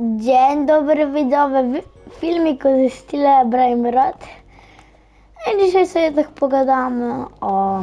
Dzień dobry widzowie, w filmiku ze Stile Brainrot. I dzisiaj sobie tak pogadamy o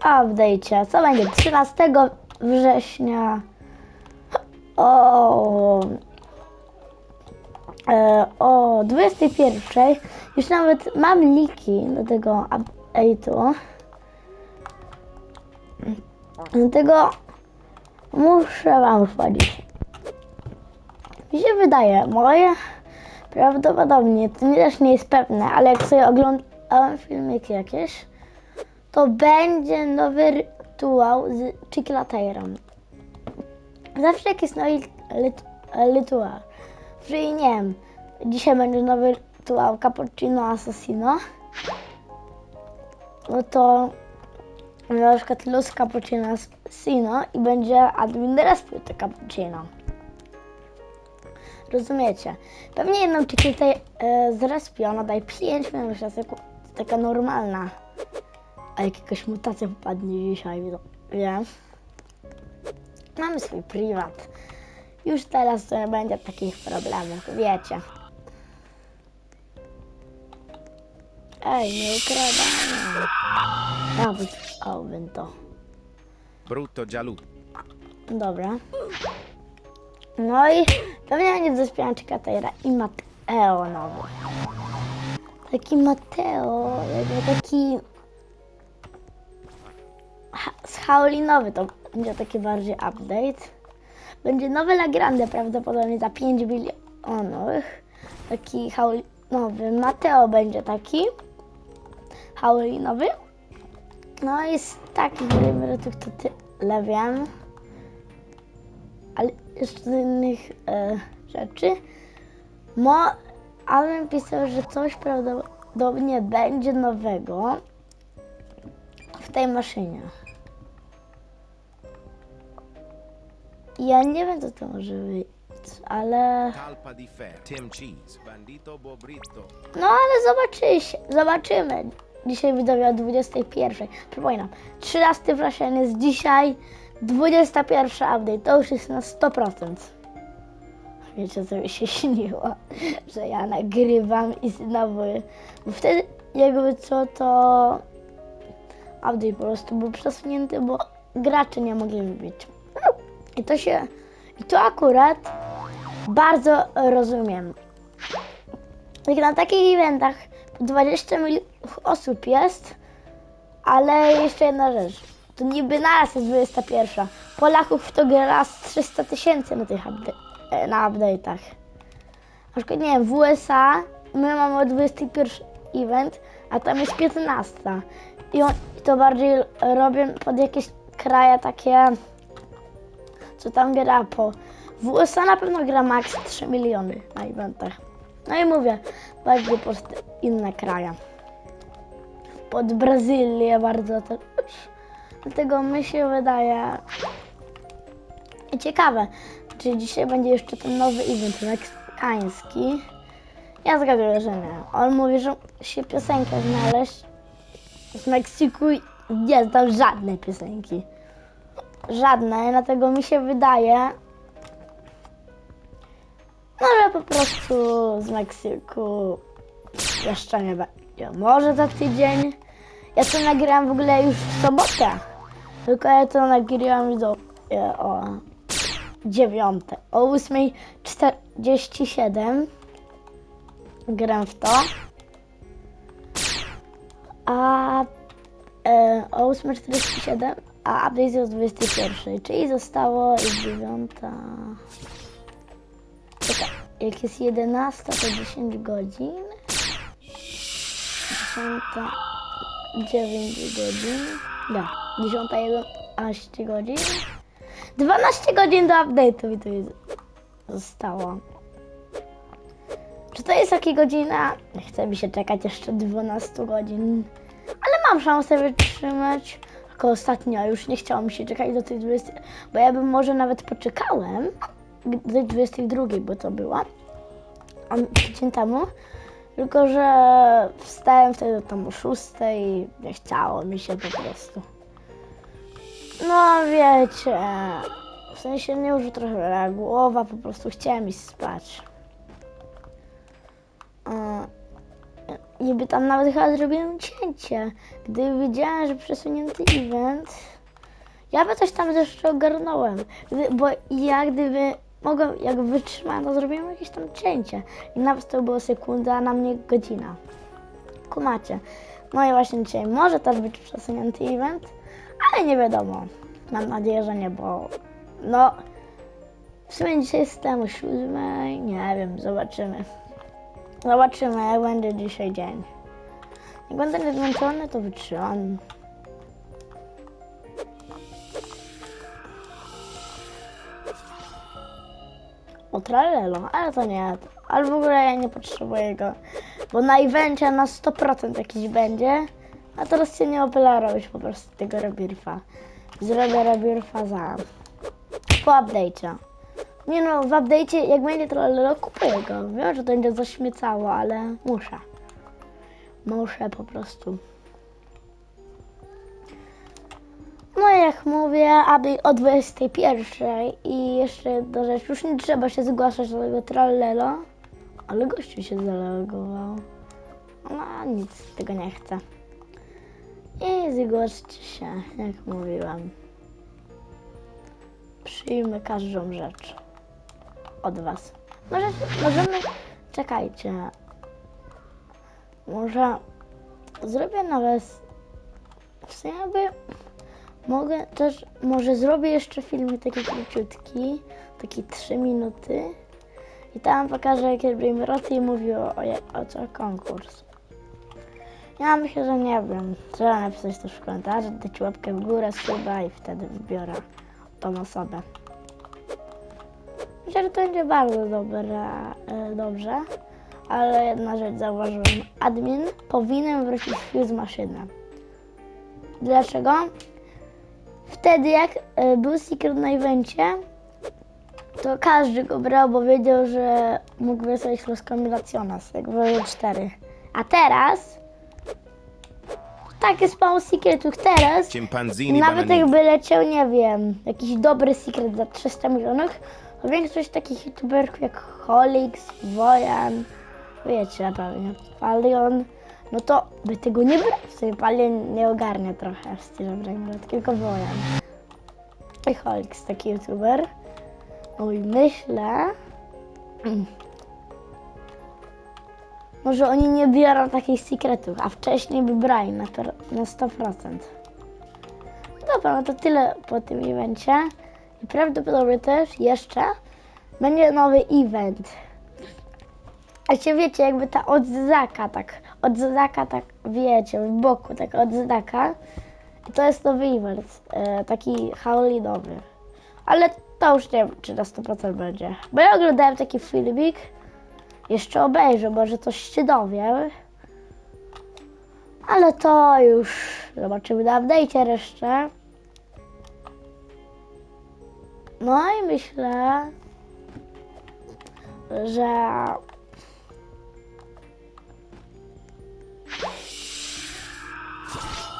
update'cie, co będzie 13 września o, e, o 21. Już nawet mam liki do tego update'u. Dlatego muszę wam powiedzieć. Mi się wydaje, moje prawdopodobnie, to nie- też nie jest pewne, ale jak sobie oglądałem filmiki jakieś, to będzie nowy rytuał z Chicklaterem. Zawsze jak jest nowy rytuał, czyli nie wiem, dzisiaj będzie nowy rytuał Cappuccino Assassino, no to na przykład Luz Cappuccino Assassino i będzie admin respił te Cappuccino. Rozumiecie? Pewnie jedną tutaj e, zrespię, ona daje 5 minut sekundę, taka normalna. A jak jakaś mutacja wpadnie dzisiaj, no, wiem. Mamy swój prywat. Już teraz to nie będzie takich problemów, wiecie. Ej, nie ukradamy. Ja wyszukałbym to. Brutto giallo. Dobra. No i pewnie będzie ze śpiewaczka Tejra i Mateo nowy. Taki Mateo, jakby taki z Haulinowy to będzie taki bardziej update. Będzie nowy La Grande prawdopodobnie za 5 bilionowych. Taki Haulinowy. Mateo będzie taki Haulinowy. No i z takich wybrytych to tyle wiem jeszcze z innych e, rzeczy. Mo, Alan pisał, że coś prawdopodobnie będzie nowego w tej maszynie. Ja nie wiem, co to może być, ale... No ale zobaczysz, zobaczymy. Dzisiaj widzowie o 21. Przypominam, 13 września jest dzisiaj, 21 update, to już jest na 100%. Wiecie co mi się śniło, że ja nagrywam i znowu, bo wtedy jakby co to update po prostu był przesunięty, bo gracze nie mogli wbić. I to się, i to akurat bardzo rozumiem. Jak na takich eventach po 20 milionów osób jest, ale jeszcze jedna rzecz. To niby naraz jest 21. Polaków to gra z 300 tysięcy na tych e, na update'ach. Na przykład, nie wiem, w USA my mamy o 21 event, a tam jest 15. I on, to bardziej robią pod jakieś kraje takie, co tam gra po. W USA na pewno gra max 3 miliony na eventach. No i mówię, bardziej pod inne kraje. Pod Brazylię bardzo też. Dlatego mi się wydaje ciekawe, czy dzisiaj będzie jeszcze ten nowy event meksykański. Ja zgaduję, że nie. On mówi, że się piosenkę znaleźć z Meksyku nie znam żadnej piosenki. Żadnej, dlatego mi się wydaje, no, że po prostu z Meksyku jeszcze nie będzie. Może za tydzień. Ja to nagrałam w ogóle już w sobotę. Tylko ja to nagrałam już do, e, o dziewiąte. O 8.47 gram w to. A e, o 8.47, a update jest o 21. Czyli zostało już dziewiąta. Czekaj, jak jest 11, to 10 godzin. 10, 9 godzin. Da, 10, 11 godzin. 12 godzin do update'u mi tu jest zostało. Czy to jest jaka godzina? Chce mi się czekać jeszcze 12 godzin. Ale mam szansę wytrzymać. Tylko ostatnio już nie chciało mi się czekać do tej 20, bo ja bym może nawet poczekałem do tej 22, bo to była. A tydzień temu. Tylko, że wstałem wtedy tam o 6 i nie chciało mi się po prostu. No wiecie, W sensie nie już trochę głowa, po prostu chciałem iść spać. E, I by tam nawet chyba zrobiłem cięcie. Gdy widziałem, że przesunięty event, ja by coś tam jeszcze ogarnąłem. Bo ja gdyby mogłem, jak wytrzymałem, to zrobiłem jakieś tam cięcie. I nawet to było sekunda, a na mnie godzina. Kumacie. No i właśnie dzisiaj może też być przesunięty event, ale nie wiadomo. Mam nadzieję, że nie, bo no w sumie dzisiaj jest temu siódmej, nie wiem, zobaczymy. Zobaczymy, jak będzie dzisiaj dzień. Jak będę niezmęczony, to wytrzymam. O tralelo, ale to nie, ale w ogóle ja nie potrzebuję go, bo na evencie na 100% jakiś będzie, a teraz się nie opyla robić po prostu tego rebirfa. Zrobię rebirfa za po update'cie. Nie no, w update'cie jak będzie tralelo, kupuję go. Wiem, że to będzie zaśmiecało, ale muszę. Muszę po prostu. No jak mówię, aby o 21 i jeszcze do rzeczy, już nie trzeba się zgłaszać do tego trallelo, ale gościu się zalogował. No nic tego nie chcę. I zgłoście się, jak mówiłam. Przyjmę każdą rzecz od was. Może, możemy, czekajcie. Może zrobię na was, w sumie jakby Mogę też, może zrobię jeszcze film taki króciutki, taki 3 minuty i tam pokażę jakie robimy roty i mówię o, o, o co konkurs. Ja myślę, że nie wiem, trzeba napisać też w komentarzu, dać łapkę w górę, suba i wtedy wybiorę tą osobę. Myślę, że to będzie bardzo dobre, e, dobrze, ale jedna rzecz zauważyłem. Admin powinien wrócić w fuse maszynę. Dlaczego? Wtedy jak e, był Secret na evencie, to każdy go brał, bo wiedział, że mógł wysłać los kombinacionas, jak było 4. A teraz tak jest mało secretów teraz. Chimpanzini Nawet bananini. jakby leciał, nie wiem, jakiś dobry secret za 300 milionów, to większość takich youtuberów jak Holix, Wojan, wiecie pewnie, Palion, no to by tego nie brał. W sumie Palion nie ogarnia trochę w stylu Brainrot, tylko Wojan. I Holix, taki youtuber. No i myślę... Może oni nie biorą takich secretów, a wcześniej by brali na, na 100%. Dobra, no to tyle po tym evencie. I prawdopodobnie też jeszcze będzie nowy event. A się wiecie, jakby ta od Zaka, tak, od Zaka, tak, wiecie, w boku, tak od Zaka. I to jest nowy event, e, taki Halloweenowy. Ale to już nie wiem, czy na 100% będzie. Bo ja oglądałem taki filmik, jeszcze obejrzę, może coś się dowiem. Ale to już zobaczymy na update'cie resztę. No i myślę, że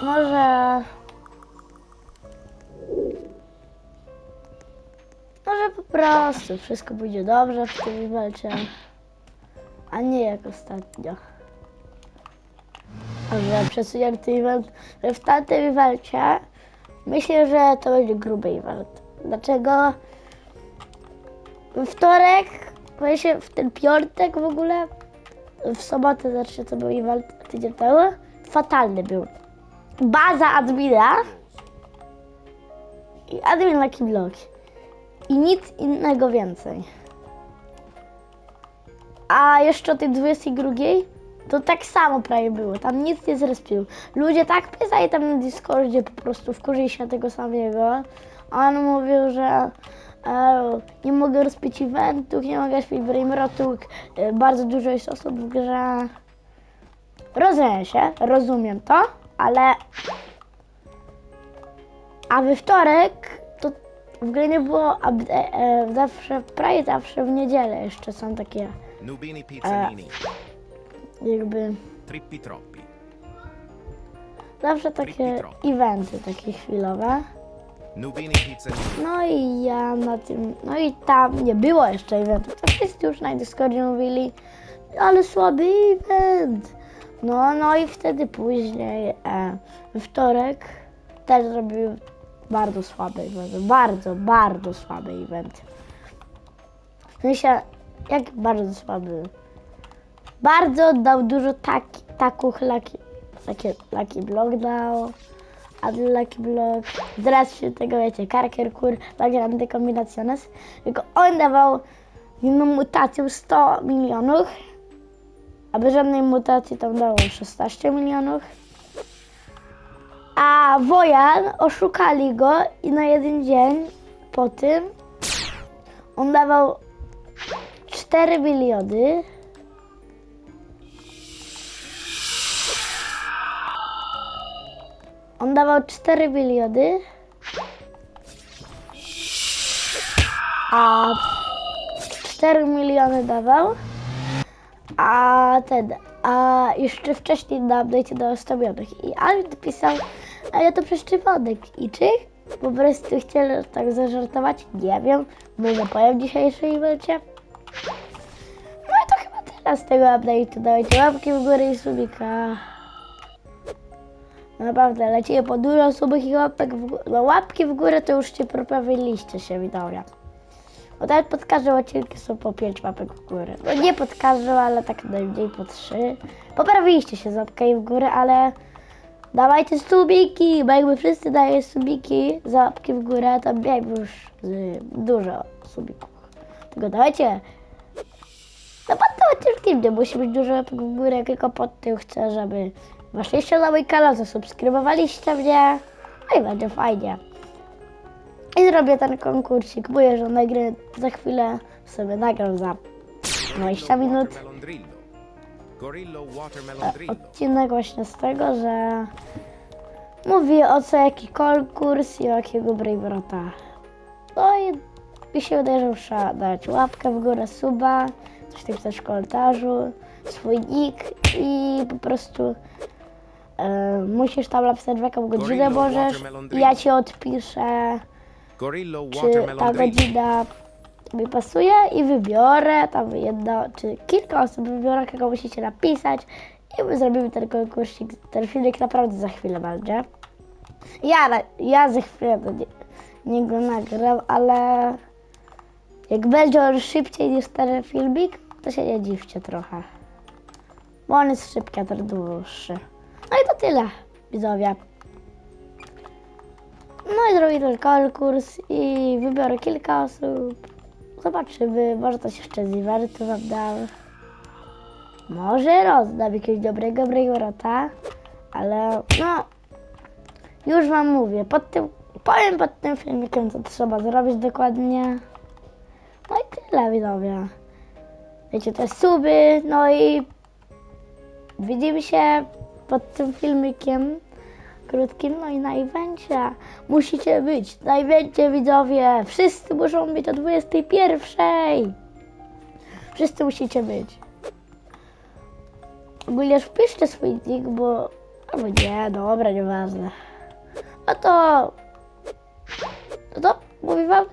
może może po prostu wszystko pójdzie dobrze w tym walce, a nie jak ostatnio. A że przesunięty event, w tamtym walce myślę, że to będzie gruby event. Dlaczego? We wtorek, się w ten piątek w ogóle, w sobotę znaczy to był event tydzień temu, fatalny był. Baza admina i admin Lucky Block. I nic innego więcej. A jeszcze o tej 22 to tak samo prawie było. Tam nic nie zrespił. Ludzie tak pisali tam na Discordzie po prostu wkurzyli się na tego samego. On mówił, że e, nie mogę rozpić eventów, nie mogę śpić Brainrotu. E, bardzo dużo jest osób w grze. Rozumiem się, rozumiem to, ale a we wtorek to w ogóle nie było e, zawsze, prawie zawsze w niedzielę jeszcze są takie Nubini pizzanini. jakby Trippi troppi. zawsze takie eventy takie chwilowe. Nubini Pizza No i ja na tym, no i tam nie było jeszcze eventu. To wszyscy już na Discordzie mówili, ale słaby event. No, no i wtedy później, e, we wtorek, też zrobił bardzo słaby event. Bardzo, bardzo słaby event. W sensie, jak bardzo słaby? Bardzo dał dużo taki, taków laki, takie Lucky Block dał. A Lucky Block, teraz się tego wiecie, Karker Kur, La Grande Combinaciones. Tylko on dawał inną mutację 100 milionów, a bez żadnej mutacji tam dało 16 milionów. A Wojan oszukali go i na jeden dzień po tym on dawał 4 miliony. On dawał 4 miliony. A 4 miliony dawał. A ten, a jeszcze wcześniej na update 100 milionów. I Alvin pisał, a ja to przecież Wodek. I czy po prostu chcieli tak zażartować? Nie wiem. Może powiem w dzisiejszej evencie. Tyle z tego update'u. Dajcie łapki w górę i subika. Naprawdę, lecimy po dużo subów i łapek w górę. No łapki w górę to już ci poprawiliście się, widzowie. Bo nawet pod każdym odcinkiem są po 5 łapek w górę. No nie pod każdym, ale tak najmniej po 3. Poprawiliście się z łapkami w górę, ale dawajcie subiki, bo jakby wszyscy dają subiki za łapki w górę, to miałby już dużo subików. Tylko dawajcie no pod tym nie musi być dużo łapek w górę, tylko pod tym chcę, żeby weszliście na mój kanał, zasubskrybowaliście mnie. No i będzie fajnie. I zrobię ten konkursik. Mówię, że nagrę za chwilę sobie nagram za 20 minut Drillo. odcinek właśnie z tego, że mówię o co jaki konkurs i o jakiego Braverota. No i mi się wydaje, że muszę dać łapkę w górę, suba, coś tam też w komentarzu, swój nick i po prostu e, musisz tam napisać w jaką godzinę Gorillo możesz i ja ci odpiszę Gorillo czy Watermelon ta godzina mi pasuje i wybiorę tam jedno, czy kilka osób wybiorę, kogo musicie napisać i my zrobimy ten konkursik, ten filmik naprawdę za chwilę będzie. Ja, na- ja za chwilę do nie, nie go nagram, ale jak będzie on szybciej niż ten filmik, to się nie dziwcie trochę. Bo on jest szybki, a ten dłuższy. No i to tyle, widzowie. No i zrobię ten konkurs i wybiorę kilka osób. Zobaczymy, może coś jeszcze z eventu wam dam. Może rozdam jakiegoś dobrego Brejorota, ale no, już wam mówię, pod tym, powiem pod tym filmikiem, co trzeba zrobić dokładnie. No i tyle, widzowie. Wiecie, te suby, no i widzimy się pod tym filmikiem krótkim, no i na evencie. Musicie być na evencie, widzowie. Wszyscy muszą być o 21. Wszyscy musicie być. Ogólnie wpiszcie swój nick, bo... Albo nie, dobra, nieważne. No to... No to, mówię wam,